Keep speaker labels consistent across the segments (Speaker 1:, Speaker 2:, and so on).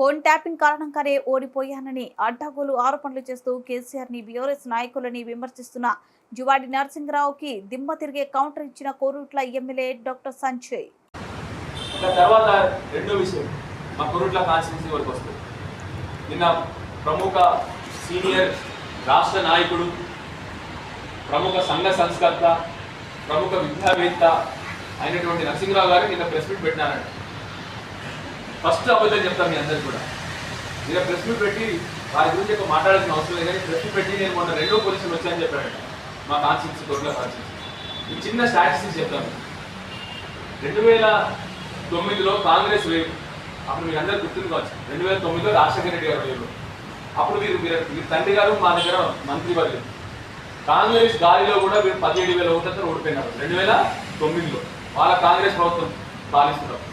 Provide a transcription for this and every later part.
Speaker 1: Phone tapping కారణంగానే ఓడిపోయానని అడ్డాగోలు ఆరోపణలు చేస్తూ కేసీఆర్ని బీఆర్ఎస్ నాయకులని విమర్శిస్తున్న జువాడి నరసింహరావుకి దిమ్మ తిరిగే కౌంటర్ ఇచ్చిన కోరుట్ల ఎమ్మెల్యే డాక్టర్ సంజయ్.
Speaker 2: తర్వాత రెండో విషయం మా కురుట్ల కాన్స్టిట్యూన్సీ వరకు వస్తుంది. నిన్న ప్రముఖ సీనియర్ రాష్ట్ర నాయకుడు ప్రముఖ సంఘ సంస్కర్త ప్రముఖ విద్యావేత్త అయినటువంటి నరసింహరావు గారు నిన్న ప్రెస్ మీట్ పెట్టినారంట. ఫస్ట్ అబద్ధం చెప్తాను మీ అందరికీ కూడా. మీరు ప్రెస్ మీట్ పెట్టి వారి గురించి ఎక్కువ మాట్లాడాల్సిన అవసరం లేదు కానీ ప్రెస్ మీట్ పెట్టి నేను మొన్న రెండో పొజిషన్ వచ్చాయని చెప్పాడంట మా కాన్స్టిట్యూన్సీ కోర్టులో కాన్స్టిట్యూన్సీ. ఈ చిన్న స్టాటిస్టిక్స్ చెప్తాను. రెండు వేల తొమ్మిదిలో కాంగ్రెస్ వేవ్ అప్పుడు మీరు అందరు గుర్తుంది కావచ్చు రెండు వేల తొమ్మిదిలో రాజశేఖర రెడ్డి గారు వేరు అప్పుడు మీరు మీరు మీ తండ్రి గారు మా దగ్గర మంత్రి వర్గం కాంగ్రెస్ గాలిలో కూడా మీరు పదిహేడు వేల ఓట్లతో ఓడిపోయినారు. రెండు వేల తొమ్మిదిలో వాళ్ళ కాంగ్రెస్ ప్రభుత్వం పాలిస్తున్నారు.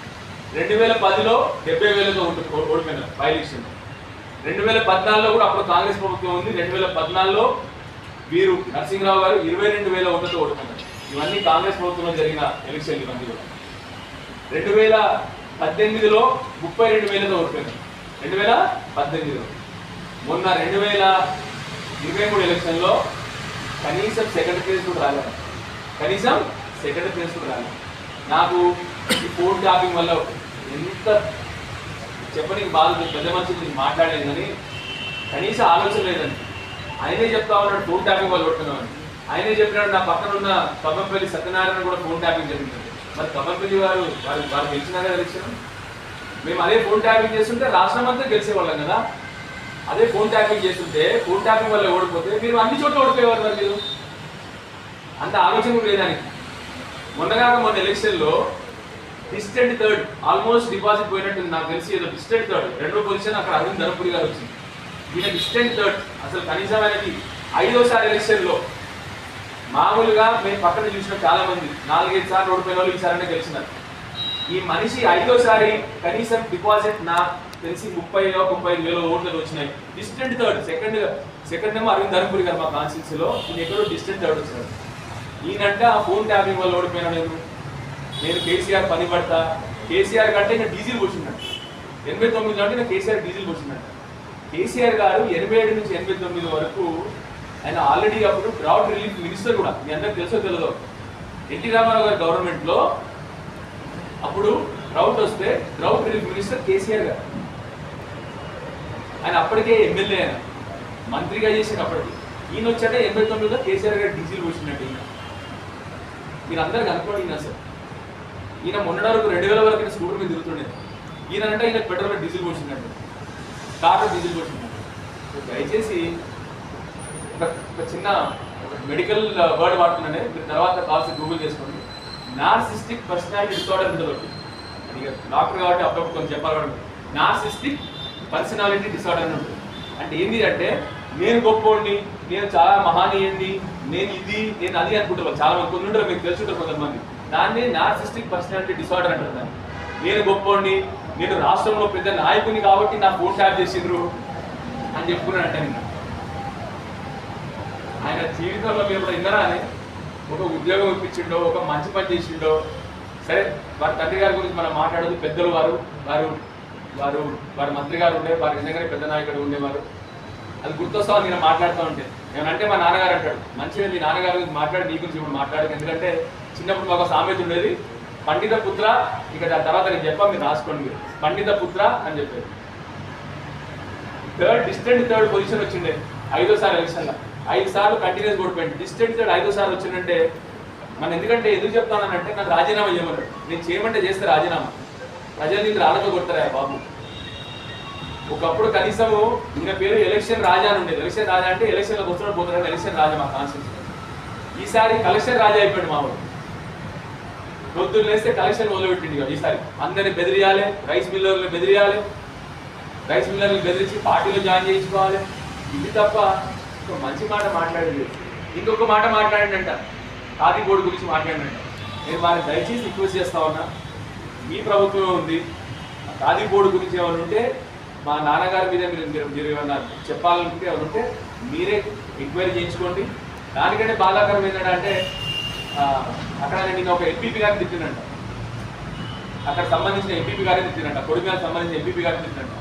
Speaker 2: రెండు వేల పదిలో డెబ్బై వేలతో ఓటు- ఓ- ఓడిపోయినారు బై ఎలక్షన్. రెండు వేల పద్నాలుగులో కూడా అప్పుడు కాంగ్రెస్ ప్రభుత్వం ఉంది. రెండు వేల పద్నాలుగులో వీరు నరసింహరావు గారు ఇరవై రెండు వేల ఓట్లతో ఓడిపోయినారు. ఇవన్నీ కాంగ్రెస్ ప్రభుత్వంలో జరిగిన ఎలక్షన్లు ఇవన్నీ కూడా. రెండు వేల పద్దెనిమిదిలో ముప్పై రెండు వేలతో ఓడిపోయినారు. రెండు వేల పద్దెనిమిదిలో మొన్న రెండు వేల ఇరవై మూడు ఎలక్షన్లో కనీసం సెకండ్ ప్లేస్ కూడా రాలేదు. కనీసం సెకండ్ ప్లేస్ కూడా రాలేదు. నాకు ఈ ఫోన్ ట్యాపింగ్ వల్ల ఎంత చెప్పని బాధ పెద్ద మనిషి నేను కనీసం ఆలోచన లేదండి. ఆయనే చెప్తా ఉన్నాడు ఫోన్ ట్యాపింగ్ వల్ల కొట్టుకున్నామని ఆయనే చెప్పినాడు నా పక్కన ఉన్న కమ్మంపల్లి సత్యనారాయణ కూడా ఫోన్ ట్యాపింగ్ జరిగింది మరి కమ్మంపల్లి వారు వారు వారు గెలిచినారా కదా ఎలక్షన్ మేము అదే ఫోన్ ట్యాపింగ్ చేస్తుంటే రాష్ట్రం అంతా గెలిచేవాళ్ళం కదా. అదే ఫోన్ ట్యాపింగ్ చేస్తుంటే ఫోన్ ట్యాపింగ్ వల్ల ఓడిపోతే మీరు అన్ని చోట్ల ఓడిపోయేవారు మీరు అంత ఆలోచన కూడా లేదానికి మొన్నగాక మొన్న ఎలక్షన్లో డిస్టెంట్ థర్డ్ ఆల్మోస్ట్ డిపాజిట్ పోయినట్టు నాకు తెలిసి ఏదో డిస్టెంట్ థర్డ్ రెండో పొజిషన్ అక్కడ అరవింద్ ధనపురి గారు వచ్చింది. ఈయన డిస్టెంట్ థర్డ్ అసలు కనీసం ఆయనకి ఐదోసారి ఎలక్షన్లో మామూలుగా మేము పక్కన చూసిన చాలా మంది నాలుగైదు సార్లు ఓడిపోయిన వాళ్ళు ఈసారి గెలిచినారు. ఈ మనిషి ఐదోసారి కనీసం డిపాజిట్ నా తెలిసి ముప్పై ముప్పై ఐదు వేల ఓట్లు వచ్చినాయి. డిస్టెంట్ థర్డ్ సెకండ్ సెకండ్ ఏమో అరవింద్ ధర్మపురి గారు మా కాన్స్టిట్యూన్సీలో నేను ఎక్కడో డిస్టెంట్ థర్డ్ వచ్చినాడు ఈయనంటే ఆ ఫోన్ ట్యాపింగ్ వల్ల ఓడిపోయినా నేను నేను కేసీఆర్ పని పడతా. కేసీఆర్ కంటే ఇంకా డీజిల్ పోసిందంట ఎనభై తొమ్మిది అంటే నేను కేసీఆర్ డీజిల్ పోసిందంట కేసీఆర్ గారు ఎనభై ఏడు నుంచి ఎనభై తొమ్మిది వరకు ఆయన ఆల్రెడీ అప్పుడు డ్రౌట్ రిలీఫ్ మినిస్టర్ కూడా. మీ అందరికి తెలుసో తెలియదు ఎన్టీ రామారావు గారి గవర్నమెంట్లో అప్పుడు డ్రౌట్ వస్తే డ్రౌట్ రిలీఫ్ మినిస్టర్ కేసీఆర్ గారు. ఆయన అప్పటికే ఎమ్మెల్యే ఆయన. మంత్రిగా చేసిన అప్పటికి. ఈయన వచ్చాక ఎనభై తొమ్మిదిలో కేసీఆర్ గారు డీజిల్ వచ్చినట్టు ఈయన. మీరు అందరికి అనుకోండి ఈయన అసలు. ఈయన మొన్నటి వరకు రెండు వేల వరకు స్కూటర్ మీద తిరుగుతుండేది ఈయన అంటే ఈయన పెట్రోల్ డీజిల్ పోసిందండి కార్లో డీజిల్ పోసిందండి దయచేసి ఒక ఒక చిన్న మెడికల్ వర్డ్ వాడుతున్నానే. మీరు తర్వాత కాల్సి గూగుల్ చేసుకోండి. నార్సిస్టిక్ పర్సనాలిటీ డిసార్డర్ ఉంటుంది ఒకటి అది డాక్టర్ కాబట్టి అప్పుడప్పుడు కొంచెం చెప్పాలి నార్సిస్టిక్ పర్సనాలిటీ డిసార్డర్ అని ఉంటుంది. అంటే ఏంటి అంటే నేను గొప్పోండి నేను చాలా మహానీయండి నేను ఇది నేను అది అనుకుంటాను చాలా మంది కొన్ని ఉంటారు మీకు తెలుసుంటారు కొంతమంది. దాన్ని నార్సిస్టిక్ పర్సనాలిటీ డిసార్డర్ అంటారు దాన్ని. నేను గొప్పవాడిని నేను రాష్ట్రంలో పెద్ద నాయకుని కాబట్టి నా ఫోన్ ట్యాప్ చేసిండ్రు అని చెప్పుకున్నాను అంటే నేను ఆయన జీవితంలో మీరు కూడా విన్నారా అని ఒక ఉద్యోగం ఇప్పించిండో ఒక మంచి పని చేసిండో. సరే వారి తండ్రి గారి గురించి మనం మాట్లాడదు. పెద్దలు వారు వారు వారు వారి మంత్రి గారు ఉండే వారి నిజంగానే పెద్ద నాయకుడు ఉండేవారు. అది గుర్తొస్తా నేను మాట్లాడుతూ ఉంటే. ఏమనంటే మా నాన్నగారు అంటాడు మంచిగా మీ నాన్నగారి మాట్లాడి నీ గురించి ఇప్పుడు మాట్లాడదు ఎందుకంటే చిన్నప్పుడు మాకు ఒక సామెత ఉండేది పండిత పుత్ర ఇక దాని తర్వాత నేను చెప్పాను మీరు రాసుకోండి మీరు. పండిత పుత్ర అని చెప్పారు. థర్డ్ డిస్టెంట్ థర్డ్ పొజిషన్ వచ్చిండే ఐదోసారి ఎలక్షన్లో. ఐదు సార్లు కంటిన్యూస్ ఓడిపోయింది డిస్టెంట్ థర్డ్ ఐదో సార్లు వచ్చిందంటే మనం ఎందుకంటే ఎందుకు చెప్తానంటే నాకు రాజీనామా చేయమన్నాడు. నేను చేయమంటే చేస్తే రాజీనామా. ప్రజలు నిన్ను రాళ్ళతో కొడతారా బాబు? ఒకప్పుడు కనీసము ఈయన పేరు ఎలక్షన్ రాజా అని ఉండేది. ఎలక్షన్ రాజా అంటే ఎలక్షన్లకు వస్తున్నాడు పోతున్నాడు ఎలక్షన్ రాజా మా కాన్స్టిట్యూషన్. ఈసారి కలెక్షన్ రాజా అయిపోయాడు మా వాడు పొద్దున్న లేస్తే కలెక్షన్ మొదలుపెట్టింది కదా ఈసారి. అందరిని బెదిరియాలి రైస్ మిల్లర్లు బెదిరియాలి రైస్ మిల్లర్లు బెదిరించి పార్టీలో జాయిన్ చేయించుకోవాలి. ఇది తప్ప ఒక మంచి మాట మాట్లాడింది ఇంకొక మాట మాట్లాడినంట ఖాదీ బోర్డు గురించి మాట్లాడినంట నేను వారిని దయచేసి రిక్వెస్ట్ చేస్తా ఉన్నా. మీ ప్రభుత్వం ఉంది. ఆ ఖాదీ బోర్డు గురించి ఏమైనా ఉంటే మా నాన్నగారి మీద మీరు మీరు మీరు ఏమన్నా చెప్పాలనుకుంటే ఏమైనా ఉంటే మీరే ఎంక్వైరీ చేయించుకోండి. దానికంటే బాధాకరం ఏంటంటే అక్కడ నేను ఒక ఎంపీపీ గారిని తిట్టినంట. అక్కడ సంబంధించిన ఎంపీపీ గారిని తిట్టినంట. కొడుకు గారికి సంబంధించిన ఎంపీపీ గారిని తిట్టినంట.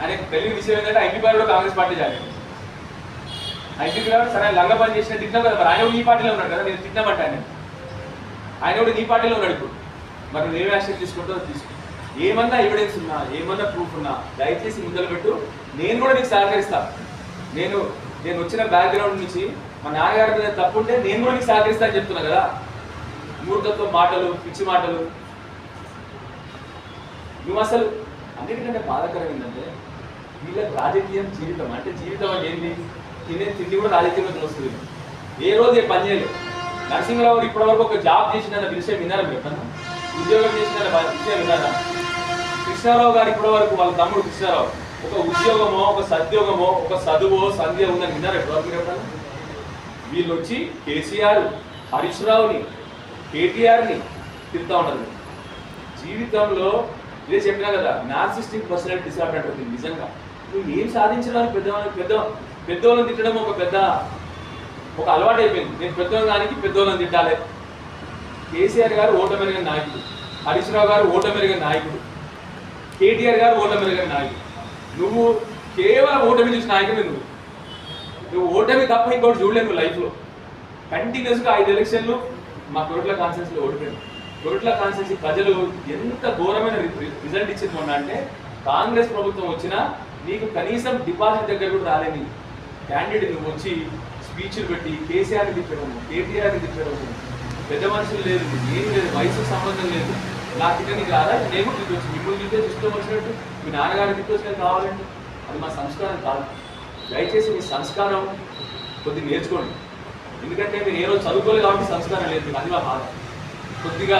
Speaker 2: ఆయన తెలియని విషయం ఏంటంటే ఐపీ కూడా కాంగ్రెస్ పార్టీ జాయిన్ ఐపీపీ గారు సరే లంగ పని చేసిన తిట్టినా కదా మరి. ఆయన కూడా నీ పార్టీలో ఉన్నాడు కదా నేను తిట్టినామంటే ఆయన ఆయన కూడా నీ పార్టీలో ఉన్నాడు ఇప్పుడు. మరి నువ్వేం యాక్షన్ తీసుకుంటావు తీసుకో. ఏమన్నా ఎవిడెన్స్ ఉన్నా ఏమన్నా ప్రూఫ్ ఉన్నా దయచేసి ముందలు పెట్టు. నేను కూడా నీకు సహకరిస్తా. నేను నేను వచ్చిన బ్యాక్గ్రౌండ్ నుంచి మా నాన్నగారి మీద తప్పు ఉంటే నేను కూడా నీకు సహకరిస్తా అని చెప్తున్నా కదా. మూర్ఖత్వం మాటలు పిచ్చి మాటలు. నువ్వు అసలు అన్నిటికంటే బాధాకరం ఏంటంటే వీళ్ళకి రాజకీయం జీవితం అంటే జీవితం అంటే ఏంటి తినే తిండి కూడా రాజకీయంలోకి వస్తుంది ఏ రోజు ఏ పని చేయలేదు. నరసింహరావు ఇప్పటివరకు ఒక జాబ్ చేసిన విషయం విన్నారా మీరు? ఎప్పుడన్నా? ఉద్యోగం చేసిన విషయం విన్నారా? కృష్ణారావు గారు ఇప్పటి వరకు వాళ్ళ తమ్ముడు కృష్ణారావు. ఒక ఉద్యోగమో ఒక సద్యోగమో ఒక చదువో సంధ్య ఉందని విన్నారు ఇప్పటివరకు మీరు వీళ్ళు వచ్చి కేసీఆర్ హరీష్ రావుని కేటీఆర్ని తిరుగుతూ ఉన్నారు. జీవితంలో ఇదే చెప్పినా కదా నార్సిస్టిక్ పర్సనాలిటీ డిసార్డర్ అంటుంది నిజంగా. నువ్వు ఏం సాధించడానికి పెద్ద పెద్ద పెద్దోళ్ళని తిట్టడం ఒక పెద్ద ఒక అలవాటు అయిపోయింది నేను పెద్దోళ్ళకి పెద్దోళ్ళని తిట్టాలి. కేసీఆర్ గారు ఓటమిరిగిన నాయకుడు. హరీష్ రావు గారు ఓటమిరిగిన నాయకుడు. కేటీఆర్ గారు ఓటమెరిగిన నాయకుడు. నువ్వు కేవలం ఓటమి చూసిన నాయకుడు నువ్వు. నువ్వు ఓటమి తప్ప ఇంకోటి చూడలేవు నువ్వు లైఫ్లో. కంటిన్యూస్గా ఐదు ఎలక్షన్లు మా కొరట్ల కాన్ఫరెన్స్లో ఓడిపోయాను కొరట్ల కాన్ఫరెన్స్ ప్రజలు ఎంత ఘోరమైన రిజల్ట్ ఇచ్చింది మొన్న అంటే కాంగ్రెస్ ప్రభుత్వం వచ్చినా నీకు కనీసం డిపాజిట్ దగ్గర కూడా రాలేని క్యాండిడేట్ నువ్వు వచ్చి స్పీచ్లు పెట్టి కేసీఆర్ని తిట్టడం కేటీఆర్ని తిట్టడం పెద్ద మనుషులు లేదు ఏం లేదు వయసుకు సంబంధం లేదు. నా తిట్ట నీకు రాదా? నేను కూడా తిట్టవచ్చు మిమ్మల్ని తిట్టే ఇష్టం వచ్చినట్టు మీ నాన్నగారు తిట్టొచ్చినట్టు కావాలండి. అది మా సంస్కారం కాదు. దయచేసి మీ సంస్కారం కొద్దిగా నేర్చుకోండి. ఎందుకంటే మీరు ఏ రోజు చదువుకోలేదు కాబట్టి సంస్కారం లేదు. అది మా బాధ. కొద్దిగా